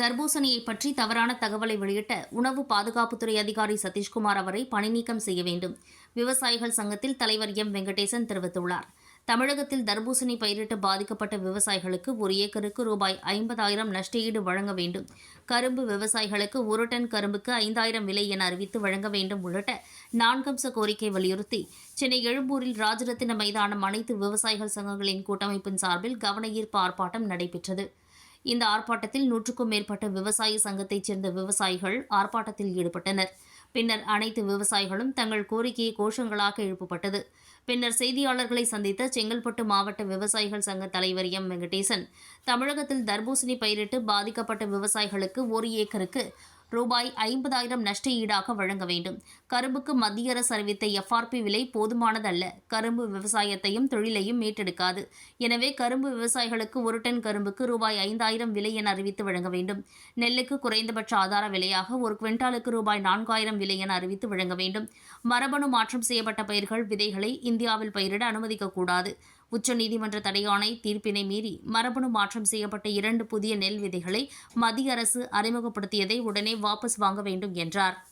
தர்பூசணியை பற்றி தவறான தகவலை வெளியிட்ட உணவு பாதுகாப்புத்துறை அதிகாரி சதீஷ்குமார் அவரை பணிநீக்கம் செய்ய வேண்டும். விவசாயிகள் சங்கத்தில் தலைவர் எம். வெங்கடேசன் தெரிவித்துள்ளார். தமிழகத்தில் தர்பூசணி பயிரிட்டு பாதிக்கப்பட்ட விவசாயிகளுக்கு ஒரு ஏக்கருக்கு ரூபாய் ஐம்பதாயிரம் நஷ்டஈடு வழங்க வேண்டும். கரும்பு விவசாயிகளுக்கு ஒரு டன் கரும்புக்கு ஐந்தாயிரம் விலை என அறிவித்து வழங்க வேண்டும் உள்ளிட்ட நான்கம்ச கோரிக்கை வலியுறுத்தி சென்னை எழும்பூரில் ராஜரத்தின மைதானம் அனைத்து விவசாயிகள் சங்கங்களின் கூட்டமைப்பின் சார்பில் கவன ஈர்ப்பு ஆர்ப்பாட்டம் நடைபெற்றது. இந்த ஆர்ப்பாட்டத்தில் நூற்றுக்கும் மேற்பட்ட விவசாய சங்கத்தைச் சேர்ந்த விவசாயிகள் ஆர்ப்பாட்டத்தில் ஈடுபட்டனர். பின்னர் அனைத்து விவசாயிகளும் தங்கள் கோரிக்கையை கோஷங்களாக எழுப்பப்பட்டது. பின்னர் செய்தியாளர்களை சந்தித்த செங்கல்பட்டு மாவட்ட விவசாயிகள் சங்க தலைவர் எம். வெங்கடேசன் தமிழகத்தில் தர்பூசணி பயிரிட்டு பாதிக்கப்பட்ட விவசாயிகளுக்கு ஒரு ஏக்கருக்கு ரூபாய் ஐம்பதாயிரம் நஷ்ட ஈடாக வழங்க வேண்டும். கரும்புக்கு மத்திய அரசு அறிவித்த எஃப்ஆர்பி விலை போதுமானதல்ல. கரும்பு விவசாயத்தையும் தொழிலையும் மீட்டெடுக்காது. எனவே கரும்பு விவசாயிகளுக்கு ஒரு டன் கரும்புக்கு ரூபாய் ஐந்தாயிரம் விலை என அறிவித்து வழங்க வேண்டும். நெல்லுக்கு குறைந்தபட்ச ஆதார விலையாக ஒரு குவிண்டாலுக்கு ரூபாய் நான்காயிரம் விலை என அறிவித்து வழங்க வேண்டும். மரபணு மாற்றம் செய்யப்பட்ட பயிர்கள் விதைகளை இந்தியாவில் பயிரிட அனுமதிக்கக்கூடாது உச்சநீதிமன்ற தடையாணை தீர்ப்பினை மீறி மரபணு மாற்றம் செய்யப்பட்ட இரண்டு புதிய நெல் விதைகளை மத்திய அரசு அறிமுகப்படுத்தியதை உடனே வாபஸ் வாங்க வேண்டும் என்றார்.